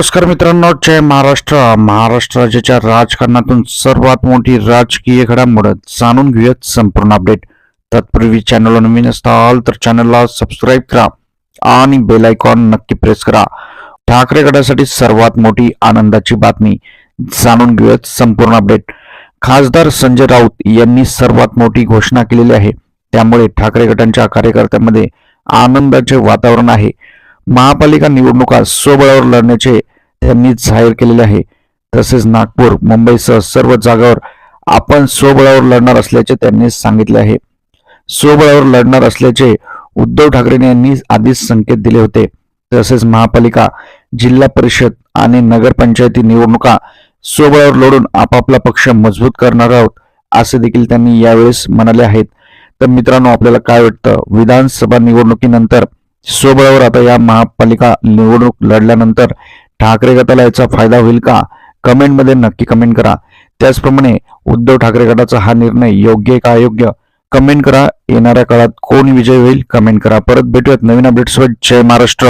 नमस्कार मित्रांनो जय महाराष्ट्र. महाराष्ट्र राज्याच्या राजकारणातून सर्वात मोठी राजकीय घडामोड जाणून घेऊयात संपूर्ण अपडेट तत्पूर्वी चॅनलला नवीन असताल तर चॅनलला सबस्क्राईब करा आणि बेल आयकॉन नक्की प्रेस करा. ठाकरे गटासाठी सर्वात मोठी आनंदाची बातमी जाणून घेऊयात संपूर्ण अपडेट खासदार संजय राऊत यांनी सर्वात मोठी घोषणा केलेली आहे. त्यामुळे ठाकरे गटांच्या कार्यकर्त्यांमध्ये आनंदाचे वातावरण आहे. महापालिका निवडणुका स्वबळावर लढण्याचे त्यांनी जाहीर केलेले आहे. तसेच नागपूर मुंबईसह सर्व जागावर आपण स्वबळावर लढणार असल्याचे त्यांनी सांगितले आहे. स्वबळावर लढणार असल्याचे उद्धव ठाकरे यांनी आधीच संकेत दिले होते. तसेच महापालिका जिल्हा परिषद आणि नगरपंचायती निवडणुका स्वबळावर लढून आपापला पक्ष मजबूत करणार आहोत असे देखील त्यांनी यावेळेस म्हणाले आहेत. तर मित्रांनो आपल्याला काय वाटतं? विधानसभा निवडणुकीनंतर सोबळावर आता या महापालिका निवडणूक लढल्यानंतर ठाकरे गटाला याचा फायदा होईल का? कमेंटमध्ये नक्की कमेंट करा. त्याचप्रमाणे उद्धव ठाकरे गटाचा हा निर्णय योग्य का अयोग्य? कमेंट करा. येणाऱ्या काळात कोण विजय होईल? कमेंट करा. परत भेटूयात नवीन अपडेट्सवर जय महाराष्ट्र.